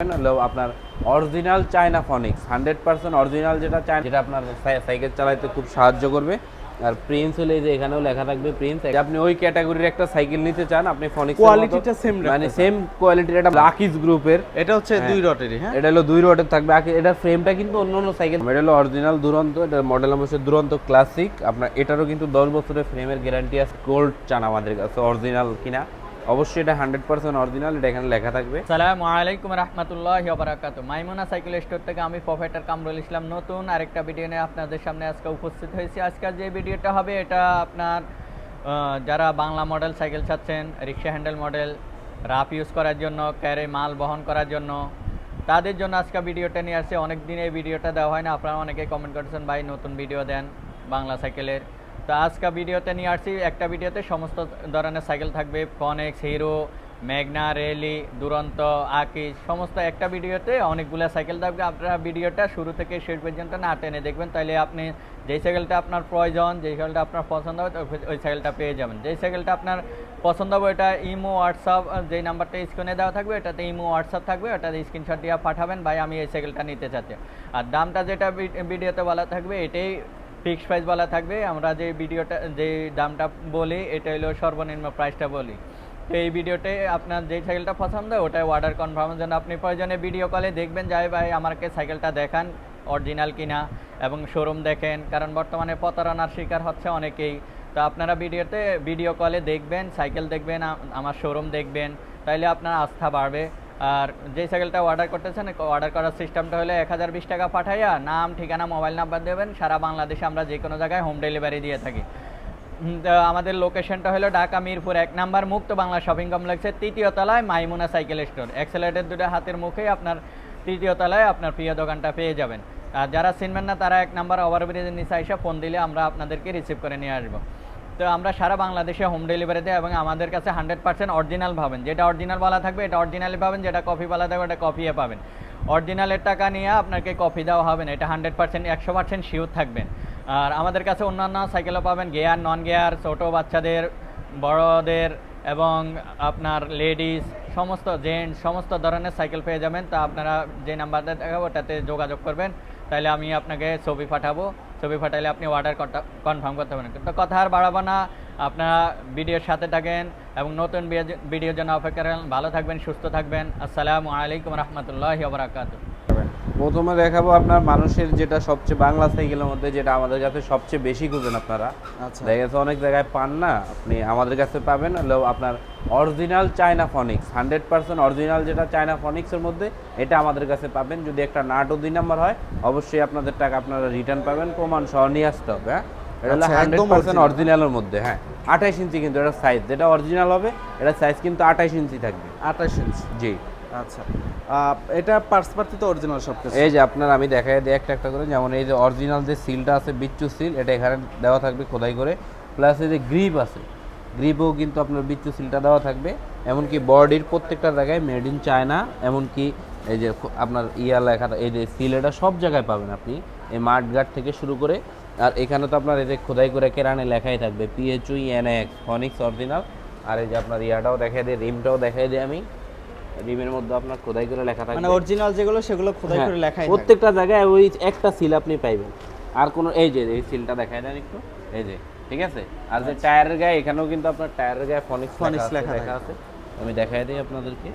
হলো আপনার original China Phoenix hundred percent original যেটা চায় যেটা আপনার সাইকেল চালাইতে খুব সাহায্য করবে। আর প্রিন্স হলে যে এখানেও লেখা থাকবে প্রিন্স আপনি ওই ক্যাটাগরির একটা সাইকেল নিতে চান আপনি ফনিক্স Quality-টা same মানে সেম কোয়ালিটির একটা লাকিস গ্রুপের এটা হচ্ছে দুই রটেরই হ্যাঁ? এটা হলো দুই রোডের থাকবে। এটার ফ্রেমটা কিন্তু অন্য অন্য সাইকেল। এটা হলো অরিজিনাল দুরন্ত এটা মডেল হচ্ছে দুরন্ত ক্লাসিক আপনার এটারও কিন্তু দশ বছরের ফ্রেমের গ্যারান্টি আছে। গোল্ড চান আমাদের কাছে অরিজিনাল কিনা। অবশ্যই এটা হান্ড্রেড পার্সেন্ট অরিজিনাল এটা এখানে লেখা থাকবে। সালামু আলাইকুম রহমতুল্লাহ বারাকাত মাইমুনা সাইকেল স্টোর থেকে আমি প্রফেটার কামরুল ইসলাম নতুন আরেকটা ভিডিও নিয়ে আপনাদের সামনে আজকে উপস্থিত হয়েছি। আজকের যে ভিডিওটা হবে, এটা আপনার যারা বাংলা মডেল সাইকেল চাচ্ছেন, rickshaw handle model rough use করার জন্য ক্যারে মাল বহন করার জন্য, তাদের জন্য আজকে ভিডিওটা নিয়ে আসছে। অনেক দিন এই ভিডিওটা দেওয়া হয় না। আপনারা অনেকেই কমেন্ট করেছেন ভাই, নতুন ভিডিও দেন বাংলা সাইকেলের। তো আজকে ভিডিওতে নিয়ে আসছি, একটা ভিডিওতে সমস্ত ধরনের সাইকেল থাকবে ফনেক্স হিরো ম্যাগনা রেলি দুরন্ত আকিস সমস্ত একটা ভিডিওতে অনেকগুলো সাইকেল থাকবে। আপনারা ভিডিওটা শুরু থেকে শেষ পর্যন্ত না টেনে দেখবেন তাহলে আপনি যেই সাইকেলটা আপনার প্রয়োজন, যেই সাইকেলটা আপনার পছন্দ হবে ওই সাইকেলটা পেয়ে যাবেন। যেই সাইকেলটা আপনার পছন্দ হবে এটা ইমো হোয়াটসঅ্যাপ যেই নাম্বারটা স্ক্রিনে দেওয়া থাকবে এটাতে ইমো হোয়াটসঅ্যাপ থাকবে ওটাতে স্ক্রিনশট দিয়ে পাঠাবেন, ভাই, আমি এই সাইকেলটা নিতে চাচ্ছি। আর দামটা যেটা ভিডিওতে বলা থাকবে, এটাই ফিক্স প্রাইস বলা থাকবে। আমরা যে ভিডিওটা, যে দামটা বলি, এটা হলো সর্বনিম্ন প্রাইসটা বলি। তো এই ভিডিওতে আপনার যে সাইকেলটা পছন্দ ওটাই অর্ডার কনফার্মের জন্য আপনি প্রয়োজনে ভিডিও কলে দেখবেন যাই ভাই, আমাকে সাইকেলটা দেখান অরিজিনাল কিনা এবং শোরুম দেখেন। কারণ বর্তমানে প্রতারণার শিকার হচ্ছে অনেকেই। তো আপনারা ভিডিওতে ভিডিও কলে দেখবেন সাইকেল দেখবেন আমার শোরুম দেখবেন, তাইলে আপনার আস্থা বাড়বে। আর যে সাইকেলটা অর্ডার করতেছেন অর্ডার করার সিস্টেমটা হলে এক হাজার বিশ টাকা পাঠাইয়া নাম, ঠিকানা মোবাইল নাম্বার দেবেন, সারা বাংলাদেশে আমরা যে কোনো জায়গায় হোম ডেলিভারি দিয়ে থাকি। আমাদের লোকেশনটা হলো ঢাকা, মিরপুর, এক নাম্বার, মুক্ত বাংলা শপিং কমপ্লেক্সের তৃতীয় তলায় মাইমুনা সাইকেল স্টোর এক্সেলেটের দুটো হাতের মুখেই আপনার তৃতীয় তলায় আপনার প্রিয় দোকানটা পেয়ে যাবেন। আর যারা চিনবেন না, তারা এক নাম্বার ওভারব্রিজের নিচে এসে ফোন দিলে আমরা আপনাদেরকে রিসিভ করে নিয়ে আসব। তো আমরা সারা বাংলাদেশে হোম ডেলিভারি দেয় এবং আমাদের কাছে হান্ড্রেড পার্সেন্ট অরিজিনাল পাবেন। যেটা অরিজিনাল বলা থাকবে, এটা অরিজিনালি পাবেন, যেটা কপি বলা থাকবে এটা কপিয়ে পাবেন। অরিজিনালের টাকা নিয়ে আপনাকে কপি দেওয়া হবে না, এটা হান্ড্রেড পার্সেন্ট একশো পার্সেন্ট শিওর থাকবেন। আর আমাদের কাছে অন্যান্য সাইকেলও পাবেন গিয়ার নন গেয়ার ছোটো বাচ্চাদের, বড়দের, এবং আপনার লেডিস সমস্ত জেন্টস সমস্ত ধরনের সাইকেল পেয়ে যাবেন। তা আপনারা যে নাম্বারটা দেখাবো, ওটাতে যোগাযোগ করবেন। তাহলে আমি আপনাকে ছবি পাঠাবো। ছবি ফাটাইলে আপনি অর্ডার কনফার্ম করতে পারেন। তো কথা আর বাড়াবো না। আপনারা ভিডিওর সাথে থাকেন এবং নতুন ভিডিও- ভিডিওর জন্য অপেক্ষা করেন। ভালো থাকবেন, সুস্থ থাকবেন। আসসালামু আলাইকুম রহমতুল্লাহ বারাকাতু প্রথমে দেখাবো আপনার মানুষের যেটা সবচেয়ে বাংলা সাইকেলের মধ্যে যেটা আমাদের কাছে সবচেয়ে বেশি খুঁজেন আপনারা। আচ্ছা। দেখা গেছে অনেক জায়গায় পান না আপনি আমাদের কাছে পাবেন আপনার original China Phoenix hundred percent original যেটা চায়না ফনিক্সের মধ্যে এটা আমাদের কাছে পাবেন। যদি একটা নাটও দুই নাম্বার হয় অবশ্যই আপনাদের টাকা আপনারা রিটার্ন পাবেন। প্রমাণ সহ নিয়ে আসতে হবে হ্যাঁ? এটা হলো হান্ড্রেড পার্সেন্ট অরিজিনালের মধ্যে হ্যাঁ। আঠাইশ ইঞ্চি কিন্তু এটা সাইজ যেটা অরিজিনাল হবে এটা সাইজ কিন্তু আঠাইশ ইঞ্চি থাকবে। আঠাশ ইঞ্চ। জি। আচ্ছা। এটা পার্স পার্টি তো অরিজিনাল সব কিছু এই যে আপনার আমি দেখাই দিই একটা একটা করে, যেমন এই যে অরিজিনাল যে সিলটা আছে, বিচ্ছু সিল এটা এখানে দেওয়া থাকবে খোদাই করে। প্লাস এই যে গ্রিপ আছে গ্রিপও কিন্তু আপনার বিচ্ছু সিলটা দেওয়া থাকবে। এমনকি বডির প্রত্যেকটা জায়গায় মেড ইন চায়না এমনকি এই যে আপনার ইয়া লেখা এই যে সিল এটা সব জায়গায় পাবেন আপনি, এই মাঠ গার্ড থেকে শুরু করে। আর এখানে তো আপনার এই যে খোদাই করে কেরানে লেখাই থাকবে পিএইচইউ এনএক্স ফনিক্স অরিজিনাল আর এই যে আপনার ইয়াটাও দেখাই দিই রিমটাও দেখাই দিই আমি। রিমের মধ্যে আপনার খোদাই করে লেখা থাকবে। মানে অরিজিনাল যেগুলো সেগুলো খোদাই হ্যাঁ, করে থাকে। প্রত্যেকটা জায়গায় ওই একটা সিল আপনি পাইবেন। আর কোনো এই যে এই সিলটা দেখায় দেন একটু। এই যে ঠিক আছে? আর যে টায়ারের গায়ে এখানেও কিন্তু আপনার টায়ারের গায়ে ফনিক্স আচ্ছা। ফনিক্স লেখা লেখা আছে। আমি দেখাই দিই আপনাদেরকে।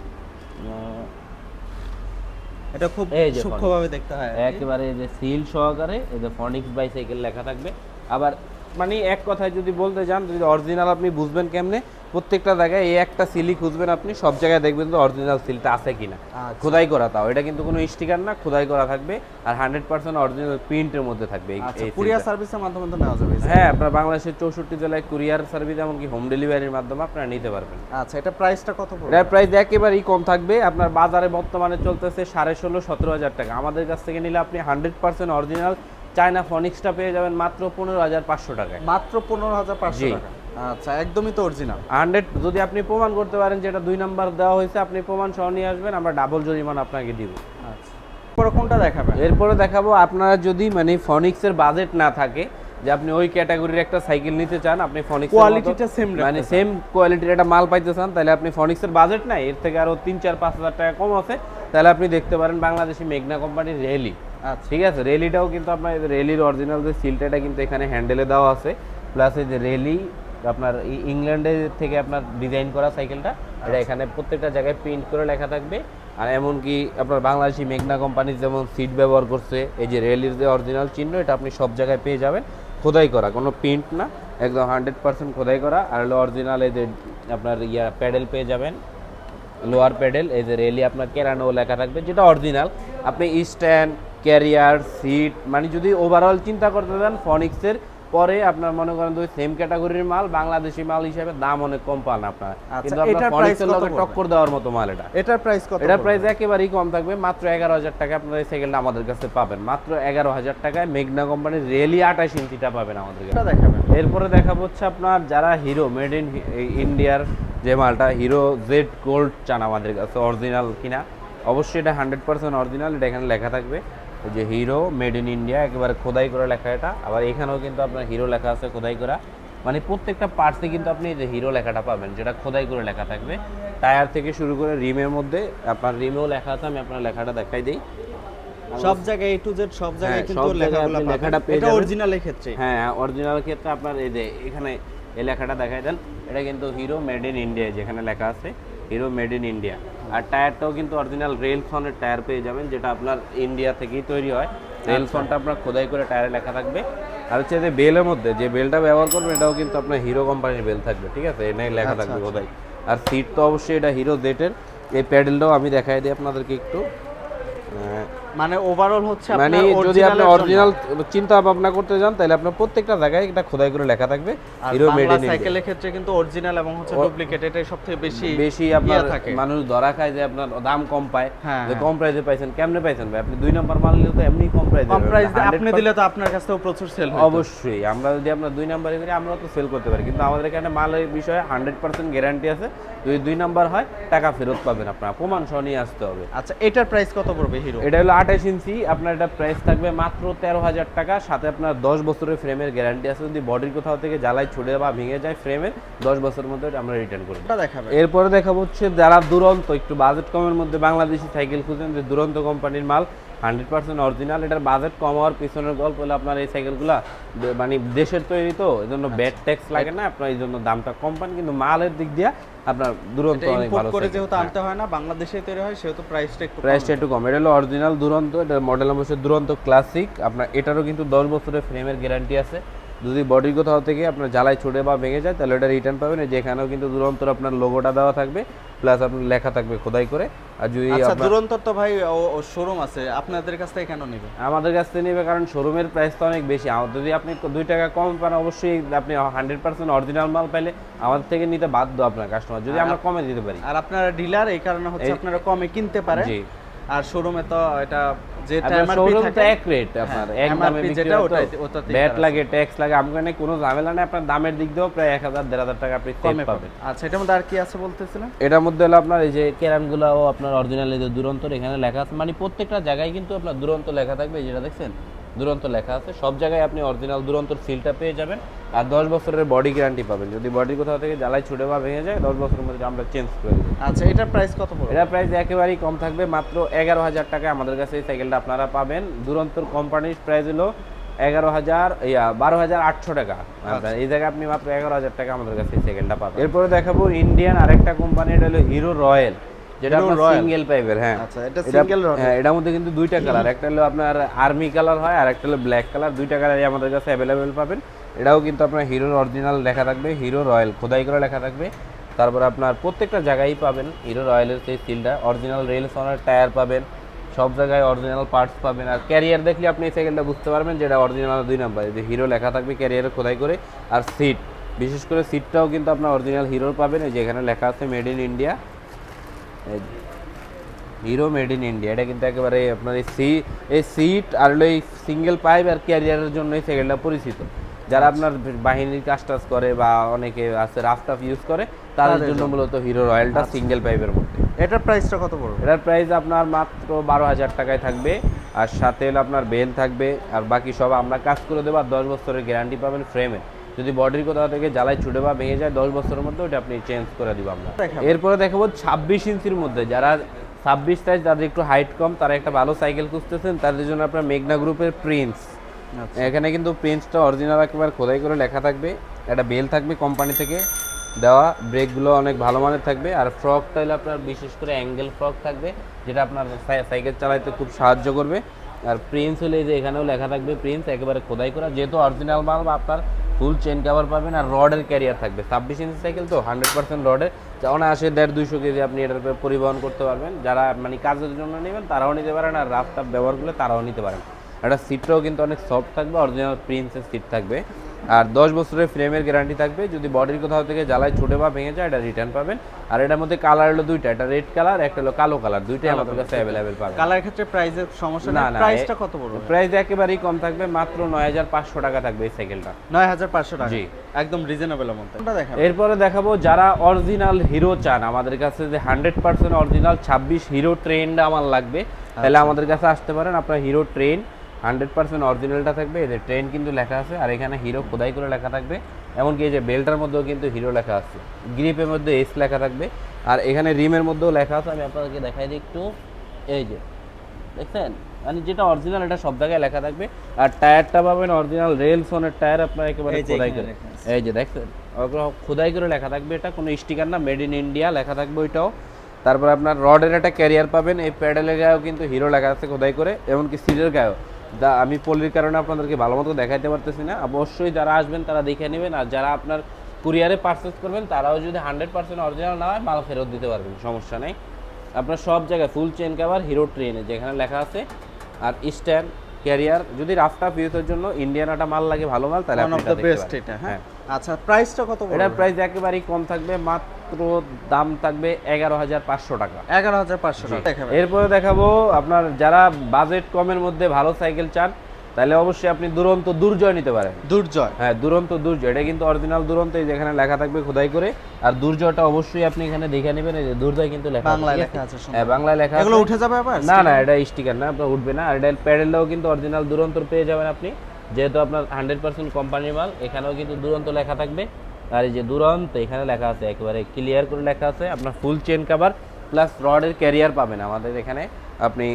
এটা খুব সূক্ষ্মভাবে দেখতে হয় একেবারে এই যে সিল সহকারে এই যে ফনিক্স বাইসাইকেল লেখা থাকবে। আবার মানে এক কথায় যদি বলতে যান যদি অরিজিনাল আপনি বুঝবেন কেমনে প্রত্যেকটা জায়গায় এই একটা সিলি খুঁজবেন আপনি সব জায়গায় দেখবেন তো অরিজিনাল সিলটা আছে কিনা। আচ্ছা। খোদাই করা তাও। এটা কিন্তু কোনো স্টিকার না খোদাই করা থাকবে আর হান্ড্রেড পার্সেন্ট অরিজিনাল প্রিন্টের মধ্যে থাকবে এই- আচ্ছা কুরিয়ার সার্ভিসের মাধ্যমে তো নেওয়া যাবে। হ্যাঁ আপনার বাংলাদেশের চৌষট্টি জেলায় কুরিয়ার সার্ভিস এমনকি হোম ডেলিভারির মাধ্যমে আপনারা নিতে পারবেন। আচ্ছা এটা প্রাইসটা কত পড়বে? এটার প্রাইস একেবারেই কম থাকবে। আপনার বাজারে বর্তমানে চলতেছে সাড়ে ষোলো সতেরো হাজার টাকা। আমাদের কাছ থেকে নিলে আপনি হান্ড্রেড পার্সেন্ট অরিজিনাল চায়না ফনিক্সটা পেয়ে যাবেন মাত্র পনেরো হাজার পাঁচশো টাকায়। মাত্র পনেরো হাজার পাঁচশো টাকা। আচ্ছা একদমই তো অরিজিনাল হান্ড্রেড যদি আপনি প্রমাণ করতে পারেন যেটা দুই নাম্বার দেওয়া হয়েছে আপনি প্রমাণ সহ নিয়ে আসবেন আমরা ডাবল জরিমানা আপনাকে দিব। আচ্ছা। পরে কোনটা দেখাবেন? এরপরে দেখাবো আপনারা যদি মানে ফনিক্সের বাজেট না থাকে যে আপনি ওই ক্যাটাগরির একটা সাইকেল নিতে চান আপনি ফনিক্স কোয়ালিটিটা সেম মানে সেম কোয়ালিটির একটা মাল পাইতে চান তাহলে আপনি ফনিক্সের বাজেট নাই এর থেকে আরও তিন চার পাঁচ হাজার টাকা কম আছে তাহলে আপনি দেখতে পারেন বাংলাদেশি মেঘনা কোম্পানির রেলি আচ্ছা। ঠিক আছে রেলিটাও কিন্তু আপনার রেলির অরিজিনাল যে সিলটা এটা কিন্তু এখানে হ্যান্ডেলে দেওয়া আছে প্লাস এই যে রেলি আপনার ই- ইংল্যান্ডের থেকে আপনার ডিজাইন করা সাইকেলটা এটা এখানে প্রত্যেকটা জায়গায় প্রিন্ট করে লেখা থাকবে। আর এমনকি আপনার বাংলাদেশি মেঘনা কোম্পানির যেমন সিট ব্যবহার করছে এই যে রেলির যে অরিজিনাল চিহ্ন এটা আপনি সব জায়গায় পেয়ে যাবেন। খোদাই করা কোনো প্রিন্ট না একদম হান্ড্রেড পার্সেন্ট খোদাই করা। আর হলো অরিজিনাল এই যে আপনার ইয়া প্যাডেল পেয়ে যাবেন লোয়ার প্যাডেল এই যে রেলি আপনার কেরানো লেখা থাকবে যেটা অরিজিনাল আপনি স্ট্যান্ড ক্যারিয়ার সিট মানে যদি ওভারঅল চিন্তা করতে চান ফনিক্সের পরে আপনার মনে করেন দুই সেম ক্যাটাগরির মাল বাংলাদেশি মাল হিসেবে দাম অনেক কম পান আপনার। কিন্তু আপনার price লগে টক্কর দেওয়ার মতো মাল এটা। এটার প্রাইস কত এটার প্রাইস একেবারেই কম থাকবে মাত্র এগারো হাজার টাকা আপনার এই সাইকেলটা আমাদের কাছে পাবেন। মাত্র এগারো হাজার টাকায় মেঘনা কোম্পানির রেলি আঠাশ ইঞ্চিটা পাবেন আমাদের কাছে। এটা দেখাবেন। এরপরে দেখাবো হচ্ছে আপনার যারা হিরো মেড ইন ইন্ডিয়ার যে মালটা হিরো জেড গোল্ড চান আমাদের কাছে অরিজিনাল কিনা। অবশ্যই এটা হান্ড্রেড পার্সেন্ট অরিজিনাল এটা এখানে লেখা থাকবে। যে হিরো মেড ইন ইন্ডিয়া একেবারে খোদাই করে লেখা এটা। আবার এখানেও কিন্তু আপনার হিরো লেখা আছে খোদাই করা। মানে প্রত্যেকটা পার্টসে কিন্তু আপনি যে হিরো লেখাটা পাবেন যেটা খোদাই করে লেখা থাকবে। টায়ার থেকে শুরু করে রিমের মধ্যে আপনার রিমেও লেখা আছে আমি আপনার লেখাটা দেখাই দিই। সব জায়গায় এ টু জেড সব জায়গায় কিন্তু লেখাগুলো লেখাটা পেয়ে এটা। অরিজিনালের ক্ষেত্রে। হ্যাঁ অরিজিনাল ক্ষেত্রে আপনার এই যে এখানে এই লেখাটা দেখাই দেন। এটা কিন্তু হিরো মেড ইন ইন্ডিয়া যেখানে লেখা আছে হিরো মেড ইন ইন্ডিয়া আর টায়ারটাও কিন্তু অরিজিনাল রেলসনের টায়ার পেয়ে যাবেন যেটা আপনার ইন্ডিয়া থেকেই তৈরি হয়। রেলসনটা আপনার খোদাই করে টায়ারে লেখা থাকবে। আর হচ্ছে যে বেলের মধ্যে যে বেলটা ব্যবহার করবেন এটাও কিন্তু আপনার হিরো কোম্পানির বেল থাকবে ঠিক আছে? এটাই লেখা থাকবে খোদাই। আর সিট তো অবশ্যই এটা হিরো জেটের এই প্যাডেলটাও আমি দেখাই দিই আপনাদেরকে একটু। মানে ওভারঅল হচ্ছে মানে যদি আপনি অরিজিনাল চিন্তা ভাবনা করতে যান তাহলে আপনার প্রত্যেকটা জায়গায় এটা খোদাই করে লেখা থাকবে। হিরো মেড ইন সাইকেলের ক্ষেত্রে কিন্তু অরিজিনাল এবং হচ্ছে ডুপ্লিকেট এটাই সবথেকে বেশি বেশি আপনার মানুষ ধরা খায় যে আপনার দাম কম পায় হ্যাঁ, যে হ্যাঁ। কম প্রাইসে পাইছেন কেমনে পাইছেন ভাই? আপনি দুই নম্বর মাল নিলে তো এমনি কম প্রাইসে কম প্রাইস আপনি দিলে তো আপনার কাছ থেকেও প্রচুর সেল হয় অবশ্যই আমরা যদি আপনার দুই নাম্বারে করি আমরাও তো সেল করতে পারি। কিন্তু আমাদের এখানে মালের বিষয়ে হান্ড্রেড পার্সেন্ট গ্যারান্টি আছে। যদি দুই নাম্বার হয় টাকা ফেরত পাবেন আপনার। প্রমাণ সহ নিয়ে আসতে হবে। আচ্ছা এটার প্রাইস কত পড়বে হিরো এটা হলো আঠাশ ইঞ্চি আপনার এটা প্রাইস থাকবে মাত্র তেরো হাজার টাকা। সাথে আপনার দশ বছরের ফ্রেমের গ্যারান্টি আছে। যদি বডির কোথাও থেকে জ্বালাই ছুটে বা ভেঙে যায় ফ্রেমের দশ বছরের মধ্যে আমরা রিটার্ন করব এটা দেখাবে। এরপরে দেখাবো হচ্ছে যারা দুরন্ত একটু বাজেট কমের মধ্যে বাংলাদেশি সাইকেল খুঁজেন যে দুরন্ত কোম্পানির মাল হান্ড্রেড পার্সেন্ট অরিজিনাল এটার বাজেট কম হওয়ার পিছনের গল্প হলো আপনার এই সাইকেলগুলো মানে দেশের তৈরি তো এই জন্য ব্যাড ট্যাক্স লাগে না আপনার এই জন্য দামটা কম পান। কিন্তু মালের দিক দিয়ে আপনার দুরন্ত অনেক ভালো করে যেহেতু হ্যাঁ। আনতে হয় না বাংলাদেশে তৈরি হয় সেহেতু প্রাইসটা একটু। প্রাইসটা একটু কম এটা হলো অরিজিনাল দুরন্ত এটা মডেল নাম্বার হচ্ছে দুরন্ত ক্লাসিক আপনার এটারও কিন্তু দশ বছরের ফ্রেমের গ্যারান্টি আছে যদি বডির কোথাও থেকে আপনার জ্বালায় ছুটে বা ভেঙে যায় তাহলে এটা রিটার্ন পাবেন। এই যে এখানেও কিন্তু দুরন্তর আপনার লোগোটা দেওয়া থাকবে প্লাস আপনার লেখা থাকবে খোদাই করে। আর যদি আচ্ছা দুরন্তর তো ভাই শোরুম আছে। আপনাদের কাছ থেকে কেন নেবে? আমাদের কাছ থেকে নেবে কারণ শোরুমের প্রাইস তো অনেক বেশি। যদি আপনি দুই টাকা কম পান অবশ্যই আপনি হান্ড্রেড পার্সেন্ট অরিজিনাল মাল পাইলে আমাদের থেকে নিতে বাধ্য আপনার কাস্টমার যদি আমরা কমে দিতে পারি। আর আপনারা ডিলার এই কারণে হচ্ছে আপনারা কমে কিনতে পারেন। আর শোরুমে তো এটা আপনার তো এক রেট আপনার হ্যাঁ, এক দামে যেটা ওটাই- ব্যাট লাগে ট্যাক্স লাগে আমাকে কোনো ঝামেলা নাই আপনার দামের দিক দিয়েও প্রায় এক হাজার দেড় হাজার টাকা আপনি কমে কমে পাবেন। আচ্ছা এটার মধ্যে আর কি আছে বলতেছিলেন? এটার মধ্যে হলো আপনার এই যে আপনার অরিজিনাল এই যে দুরন্ত এখানে লেখা আছে মানে প্রত্যেকটা জায়গায় কিন্তু আপনার দুরন্ত লেখা থাকবে যেটা দেখছেন? দুরন্ত লেখা আছে। সব জায়গায় আপনি অরিজিনাল দুরন্তর সিলটা পেয়ে যাবেন আর দশ বছরের বডি গ্যারান্টি পাবেন। যদি বডি কোথাও থেকে জ্বালায় ছুটে বা ভেঙে যায় দশ বছরের মধ্যে আমরা চেঞ্জ করে দেবো। আচ্ছা এটার প্রাইস কত পড়বে? এটা প্রাইস একেবারেই কম থাকবে মাত্র এগারো হাজার টাকায় আমাদের কাছে এই সাইকেলটা আপনারা পাবেন। দুরন্তর কোম্পানির প্রাইস হলো এগারো হাজার ইয়া বারো হাজার আটশো টাকা। আপনার এই জায়গায় আপনি মাত্র এগারো হাজার টাকা আমাদের কাছে এই সাইকেলটা পাবেন। এরপরে দেখাবো ইন্ডিয়ান আরেকটা কোম্পানি এটা হলো হিরো রয়্যাল যেটা আপনার। সিঙ্গেল পাইপের হ্যাঁ। আচ্ছা, এটা single rod। হ্যাঁ এটার মধ্যে কিন্তু দুইটা কালার একটা হলো আপনার আর্মি কালার হয় আর একটা হলো ব্ল্যাক কালার। দুইটা কালারই আমাদের কাছে অ্যাভেলেবেল পাবেন। এটাও কিন্তু আপনার হিরোর অরিজিনাল লেখা থাকবে হিরো রয়্যাল খোদাই করে লেখা থাকবে। তারপর আপনার প্রত্যেকটা জায়গায় পাবেন হিরো রয়্যালের সেই সিলটা অরিজিনাল রেল সনের টায়ার পাবেন সব জায়গায় অরিজিনাল পার্টস পাবেন। আর ক্যারিয়ার দেখলে আপনি এই সাইকেলটা বুঝতে পারবেন যেটা অরিজিনাল দুই নাম্বার যে হিরো লেখা থাকবে ক্যারিয়ারে খোদাই করে আর সিট বিশেষ করে সিটটাও কিন্তু আপনার অরিজিনাল হিরোর পাবেন এই যে এখানে লেখা আছে made in India Hero made in India এটা কিন্তু একেবারে আপনার এই সি এই সিট আর হলো এই সিঙ্গেল পাইপ আর ক্যারিয়ারের জন্য এই সাইকেলটা পরিচিত। যারা আপনার বাহিনীর কাজ টাজ করে বা অনেকে আছে রাফ টাফ ইউজ করে তাদের জন্য জন্য। মূলত হিরো রয়্যালটা সিঙ্গেল পাইপের মধ্যে। এটার প্রাইসটা কত পড়বে? এটার প্রাইস আপনার মাত্র বারো হাজার টাকায় থাকবে আর সাথে হলো আপনার বেল থাকবে আর বাকি সব আমরা কাজ করে দেবো আর দশ বছরের গ্যারান্টি পাবেন ফ্রেমে যদি বডির কোথাও থেকে জ্বালায় ছুটে বা ভেঙে যায় দশ বছরের মধ্যে ওটা আপনি চেঞ্জ করে দিব আমরা। এরপরে দেখাবো ছাব্বিশ ইঞ্চির মধ্যে যারা ছাব্বিশ সাইজ যাদের একটু হাইট কম তারা একটা ভালো সাইকেল খুঁজতেছেন তাদের জন্য আপনার মেঘনা গ্রুপের প্রিন্স এখানে কিন্তু প্রিন্সটা অরিজিনাল একবার খোদাই করে লেখা থাকবে একটা বেল থাকবে কোম্পানি থেকে দেওয়া ব্রেকগুলো অনেক ভালো মানের থাকবে আর ফ্রকটা হলে আপনার বিশেষ করে অ্যাঙ্গেল ফ্রক থাকবে যেটা আপনার সাইকেল চালাতে খুব সাহায্য করবে। আর প্রিন্স হলে যে এখানেও লেখা থাকবে প্রিন্স একেবারে খোদাই করা। যেহেতু অরিজিনাল মাল আপনার ফুল চেন কাভার পাবেন আর রডের ক্যারিয়ার থাকবে। ছাব্বিশ ইঞ্চি সাইকেল তো হান্ড্রেড পার্সেন্ট রডের যেমন আসে দেড় দুইশো কেজি আপনি এটার পরিবহন করতে পারবেন। যারা মানে কাজের জন্য নেবেন, তারাও নিতে পারেন আর রাস্তা ব্যবহার করলে তারাও নিতে পারেন। এটা সিটটাও কিন্তু অনেক সফট থাকবে অরিজিনাল প্রিন্সের সিট থাকবে। আর দশ বছরের ফ্রেমের গ্যারান্টি থাকবে। যদি বডির কোথাও থেকে জ্বালায় ছুটে বা ভেঙে যায় এটা রিটার্ন পাবেন। আর এটার মধ্যে কালার হলো দুইটা। একটা রেড কালার একটা হলো কালো কালার দুইটাই আমাদের কাছে অ্যাভেলেবেল পাবেন। কালার ক্ষেত্রে প্রাইসের সমস্যা না, প্রাইসটা কত পড়বে? প্রাইস একেবারেই কম থাকবে। মাত্র নয় হাজার পাঁচশো টাকা থাকবে এই সাইকেলটা নয় হাজার পাঁচশো টাকা। জি। একদম রিজনেবলের মধ্যে কোনটা এরপরে দেখাবো যারা অরিজিনাল হিরো চান আমাদের কাছে যে হান্ড্রেড পার্সেন্ট অরিজিনাল ছাব্বিশ হিরো ট্রেনটা আমার লাগবে। তাহলে আমাদের কাছে আসতে পারেন আপনার হিরো ট্রেন হান্ড্রেড পার্সেন্ট অরিজিনালটা থাকবে এদের ট্রেন কিন্তু লেখা আছে আর এখানে হিরো খোদাই করে লেখা থাকবে এমনকি এই যে বেল্টার মধ্যেও কিন্তু হিরো লেখা আছে। গ্রিপের মধ্যে এস লেখা থাকবে আর এখানে রিমের মধ্যেও লেখা আছে আমি আপনাদেরকে দেখাই দিই একটু এই যে দেখছেন? মানে যেটা অরিজিনাল এটা সব জায়গায় লেখা থাকবে আর টায়ারটা পাবেন অরিজিনাল রেল সোনের টায়ার আপনার একেবারে খোদাই করে এই যে দেখছেন? খোদাই করে লেখা থাকবে এটা কোনো স্টিকার না মেড ইন ইন্ডিয়া লেখা থাকবে ওইটাও। তারপর আপনার রডের একটা ক্যারিয়ার পাবেন এই প্যাডেলের গায়েও কিন্তু হিরো লেখা আছে খোদাই করে এমনকি সিটের গায়েও। যা আমি পল্লির কারণে আপনাদেরকে ভালো মতো দেখাইতে পারতেছি না। অবশ্যই যারা আসবেন তারা দেখে নেবেন আর যারা আপনার কুরিয়ারে পারচেস করবেন তারাও যদি হান্ড্রেড পার্সেন্ট অরিজিনাল না হয় মাল ফেরত দিতে পারবেন সমস্যা নেই। আপনার সব জায়গায় ফুল চেন কাভার হিরো ট্রেনে যেখানে লেখা আছে। আর স্ট্যান্ড ক্যারিয়ার যদি রাফটা পিউসের জন্য ইন্ডিয়ান একটা মাল লাগে ভালো মাল তাহলে বেস্ট এটা হ্যাঁ। আচ্ছা প্রাইসটা কত প্রাইস একেবারেই কম থাকবে মাত্র দাম থাকবে এগারো হাজার পাঁচশো টাকা। এগারো হাজার পাঁচশো টাকা এরপরে দেখাবো আপনার যারা বাজেট কমের মধ্যে ভালো সাইকেল চান তাহলে অবশ্যই আপনি দুরন্ত দুর্জয় নিতে পারেন। দুর্জয়? হ্যাঁ দুরন্ত দুর্জয়। এটা কিন্তু অরিজিনাল দুরন্ত যেখানে লেখা থাকবে খোদাই করে। আর দুর্জয়টা অবশ্যই আপনি এখানে দেখে নেবেন এই যে দুর্জয় কিন্তু লেখা বাংলায় লেখা আছে হ্যাঁ বাংলায় লেখা এগুলো উঠে যাবে আবার? না না এটা স্টিকার না আপনার উঠবে না। আর এটা প্যাডেলটাও কিন্তু অরিজিনাল দুরন্তর পেয়ে যাবেন আপনি। যেহেতু আপনার হান্ড্রেড পার্সেন্ট কোম্পানির মাল, এখানেও কিন্তু দুরন্ত লেখা থাকবে। আর এই যে দুরন্ত, এখানে লেখা আছে, একেবারে ক্লিয়ার করে লেখা আছে, আপনার ফুল চেন কাভার প্লাস রডের ক্যারিয়ার পাবেন আমাদের এখানে। আপনি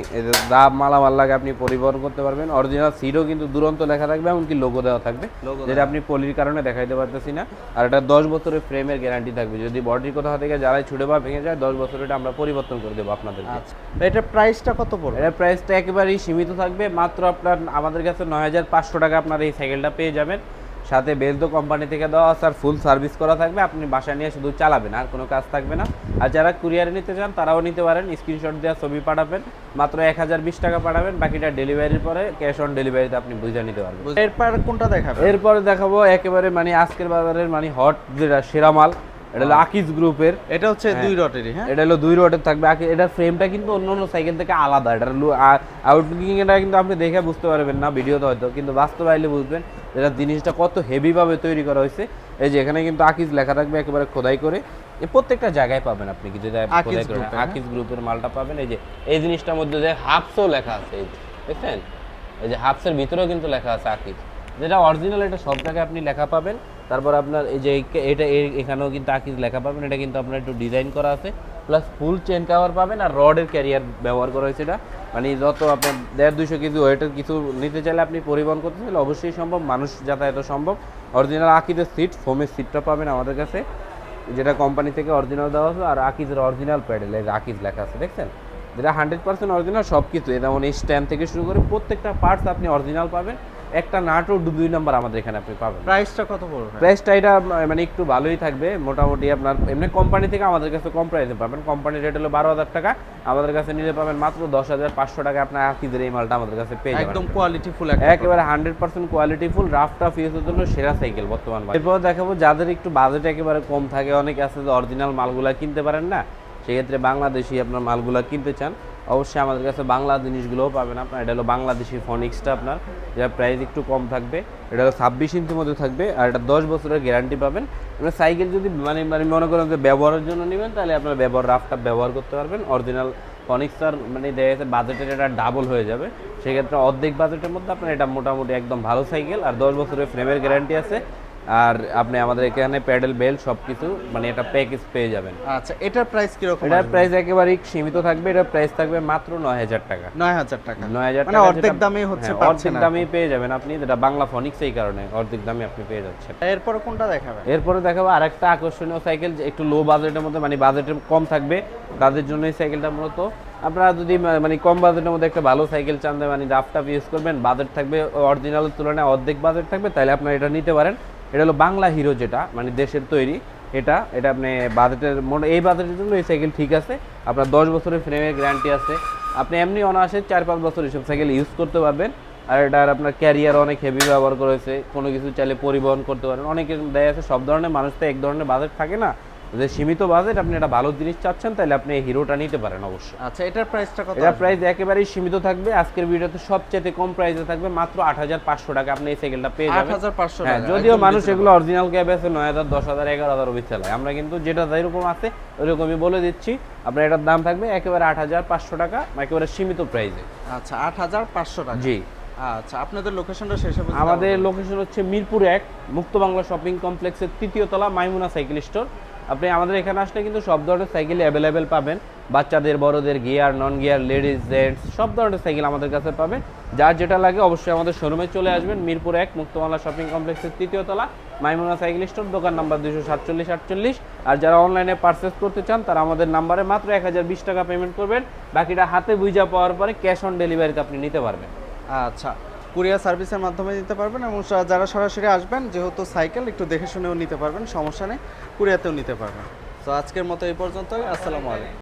দাম মালামাল লাগে আপনি পরিবহন করতে পারবেন। অরিজিনাল সিটও কিন্তু দুরন্ত লেখা থাকবে এমনকি লোগো দেওয়া থাকবে। যেটা আপনি পলির কারণে দেখাইতে পারতেছি না। আর এটা দশ বছরের ফ্রেমের গ্যারান্টি থাকবে। যদি বডির কোথাও থেকে যারাই ছুটে বা ভেঙে যায় দশ বছর এটা আমরা পরিবর্তন করে দেবো আপনাদের আচ্ছা। এটার প্রাইসটা কত পড়বে? এর প্রাইসটা একেবারেই সীমিত থাকবে। মাত্র আপনার আমাদের কাছে নয় হাজার পাঁচশো টাকা আপনার এই সাইকেলটা পেয়ে যাবেন। সাথে বেলদো কোম্পানি থেকে দেওয়া আছে আর ফুল সার্ভিস করা থাকবে। আপনি বাসায় নিয়ে শুধু চালাবেন আর কোনো কাজ থাকবে না। আর যারা কুরিয়ারে নিতে চান তারাও নিতে পারেন। স্ক্রিনশট দেওয়া ছবি পাঠাবেন। মাত্র এক হাজার বিশ টাকা পাঠাবেন। বাকিটা ডেলিভারির পরে ক্যাশ অন ডেলিভারিতে আপনি বুঝে নিতে পারবেন। এরপর কোনটা দেখাবে এরপরে দেখাবো একেবারে মানে আজকের বাজারের মানে হট যেটা সেরা মাল। এটা হলো আকিজ গ্রুপের এটা হচ্ছে দুই রটেরই হ্যাঁ? এটা হলো দুই রোডের থাকবে। এটার ফ্রেমটা কিন্তু অন্য অন্য সাইকেল থেকে আলাদা। এটার আউটলুকিং এটা কিন্তু আপনি দেখে বুঝতে পারবেন না ভিডিওতে হয়তো। কিন্তু বাস্তবে আইলে বুঝবেন। এটা জিনিসটা কত হেভি ভাবে তৈরি করা হয়েছে। এই যে এখানে কিন্তু আকিজ লেখা থাকবে একেবারে খোদাই করে। প্রত্যেকটা জায়গায় পাবেন আপনি কিন্তু খোদাই করে? আকিজ গ্রুপের মালটা পাবেন। এই যে এই জিনিসটার মধ্যে যে হাফসও লেখা আছে এই দেখছেন? এই যে হাফসের ভিতরেও কিন্তু লেখা আছে আকিজ। যেটা অরিজিনাল এটা সব জায়গায় আপনি লেখা পাবেন। তারপর আপনার এই যে এটা এখানেও কিন্তু আকিজ লেখা পাবেন। এটা কিন্তু আপনার একটু ডিজাইন করা আছে। প্লাস ফুল চেন কাভার পাবেন আর রডের ক্যারিয়ার ব্যবহার করা হয়েছে এটা। মানে যত আপনার দেড় দুশো কেজি ওয়েটের কিছু নিতে চাইলে আপনি পরিবহন করতে চাইলে অবশ্যই সম্ভব, মানুষ যাতায়াত সম্ভব। অরিজিনাল আকিদের সিট ফোমের সিটটা পাবেন আমাদের কাছে। যেটা কোম্পানি থেকে অরিজিনাল দেওয়া আছে আর আকিজের অরিজিনাল প্যাডেল এই আকিজ লেখা আছে, দেখছেন? যেটা হান্ড্রেড পার্সেন্ট অরিজিনাল সব কিছু যেমন এই স্ট্যান্ড থেকে শুরু করে প্রত্যেকটা পার্টস আপনি অরিজিনাল পাবেন। একটা নাটও দুই নাম্বার আমাদের এখানে আপনি পাবেন। প্রাইসটা কত পড়বে? প্রাইসটা এটা মানে একটু ভালোই থাকবে। মোটামুটি আপনার এমনি কোম্পানি থেকে আমাদের কাছে কম প্রাইসে পাবেন। কোম্পানির রেট হলো বারো হাজার টাকা। আমাদের কাছে নিলে পাবেন মাত্র দশ হাজার পাঁচশো টাকা আপনার আকিজের এই মালটা আমাদের কাছে পেয়ে একদম কোয়ালিটি ফুল একেবারে hundred percent quality full rough tough ইউজের জন্য সেরা সাইকেল বর্তমান এরপর দেখাবো যাদের একটু বাজেট একেবারে কম থাকে অনেকে আছে যে অরিজিনাল মালগুলা কিনতে পারেন না সেক্ষেত্রে বাংলাদেশি আপনার মালগুলা কিনতে চান। অবশ্যই আমাদের কাছে বাংলা জিনিসগুলোও পাবেন আপনার। এটা হলো বাংলাদেশি ফনিক্সটা আপনার যেটা প্রাইস একটু কম থাকবে। এটা হলো ছাব্বিশ ইঞ্চির মধ্যে থাকবে আর এটা দশ বছরের গ্যারান্টি পাবেন। আপনার সাইকেল যদি মানে মানে মনে করেন যে ব্যবহারের জন্য নেবেন, তাহলে আপনার ব্যবহার রাফটা ব্যবহার করতে পারবেন। অরিজিনাল ফনিক্সটার মানে দেখা যাচ্ছে বাজেটের এটা ডাবল হয়ে যাবে। সেক্ষেত্রে অর্ধেক বাজেটের মধ্যে আপনার এটা মোটামুটি একদম ভালো সাইকেল আর দশ বছরের ফ্রেমের গ্যারান্টি আছে। আর আপনি আমাদের এখানে প্যাডেল বেল সব কিছু মানে এটা প্যাকেজ পেয়ে যাবেন। আচ্ছা এটার প্রাইস কীরকম এটার প্রাইস একেবারেই সীমিত থাকবে এটার প্রাইস থাকবে মাত্র নয় হাজার টাকা। নয় হাজার টাকা। নয় হাজার মানে অর্ধেক দামে হচ্ছে অর্ধেক দামেই পেয়ে যাবেন আপনি যেটা বাংলা ফনিক্স এই কারণে অর্ধেক দামে আপনি পেয়ে যাচ্ছেন। এরপরে কোনটা দেখাবেন? এরপরে দেখাবো আরেকটা আকর্ষণীয় সাইকেল যে একটু লো বাজেটের মধ্যে মানে বাজেটের কম থাকবে তাদের জন্য এই সাইকেলটা মূলত। আপনারা যদি মানে কম বাজেটের মধ্যে একটা ভালো সাইকেল চান মানে রাফ টাফ ইউজ করবেন বাজেট থাকবে অরিজিনালের তুলনায় অর্ধেক বাজেট থাকবে তাহলে আপনারা এটা নিতে পারেন। এটা হলো বাংলা হিরো যেটা মানে দেশের তৈরি। এটা এটা আপনি বাজেটের মনে এই বাজেটের জন্য এই সাইকেল ঠিক আছে। আপনার দশ বছরের ফ্রেমের গ্যারান্টি আছে। আপনি এমনি অনায়াসে চার পাঁচ বছর এইসব সাইকেল ইউজ করতে পারবেন। আর এটার আপনার ক্যারিয়ার অনেক হেভি ব্যবহার করেছে। কোনো কিছু চাইলে পরিবহন করতে পারেন। অনেকের দেয় আছে, সব ধরনের, মানুষ তো এক ধরনের বাজেট থাকে না। যে সীমিত বাজেট আপনি একটা ভালো জিনিস চাচ্ছেন তাহলে আপনি এই হিরোটা নিতে পারেন অবশ্যই। আচ্ছা এটার প্রাইসটা কত এটা প্রাইস একেবারেই সীমিত থাকবে। আজকের ভিডিওতে সবচেয়ে কম প্রাইসে থাকবে মাত্র আট হাজার পাঁচশো টাকা আপনি এই সাইকেলটা পেয়ে যাবেন। হাজার পাঁচশো হ্যাঁ টাকা যদিও মানুষ এগুলো অরিজিনাল ক্যাব আছে নয় হাজার দশ হাজার এগারো হাজার অবধি চালায় আমরা কিন্তু যেটা যেরকম আছে ওইরকমই বলে দিচ্ছি। আপনার এটার দাম থাকবে একেবারে আট হাজার পাঁচশো টাকা একেবারে সীমিত প্রাইসে আচ্ছা আট হাজার পাঁচশো টাকা। জি। আচ্ছা আপনাদের লোকেশনটা শেষ বলতে আমাদের লোকেশন হচ্ছে মিরপুর এক মুক্ত বাংলা শপিং কমপ্লেক্সের তৃতীয় তলা মাইমুনা সাইকেল স্টোর আপনি আমাদের এখানে আসলে কিন্তু সব ধরনের সাইকেল অ্যাভেলেবেল পাবেন। বাচ্চাদের, বড়দের gear non gear ladies gents সব ধরনের সাইকেল আমাদের কাছে পাবেন। যার যেটা লাগে অবশ্যই আমাদের শোরুমে চলে আসবেন। মিরপুর এক মুক্তবাংলা শপিং কমপ্লেক্সের তৃতীয় তলা, মাইমুনা সাইকেল স্টোর, দোকান নাম্বার দুশো সাতচল্লিশ, আটচল্লিশ। আর যারা অনলাইনে পারচেস করতে চান, তারা আমাদের নাম্বারে মাত্র এক হাজার বিশ টাকা পেমেন্ট করবেন। বাকিটা হাতে বুঝা পাওয়ার পরে ক্যাশ অন ডেলিভারিতে আপনি নিতে পারবেন। আচ্ছা। কুরিয়ার সার্ভিসের মাধ্যমে নিতে পারবেন এবং যারা সরাসরি আসবেন, যেহেতু সাইকেল, একটু দেখে শুনেও নিতে পারবেন, সমস্যা নেই, কুরিয়াতেও নিতে পারবেন। তো আজকের মতো এই পর্যন্তই, আসসালামু আলাইকুম।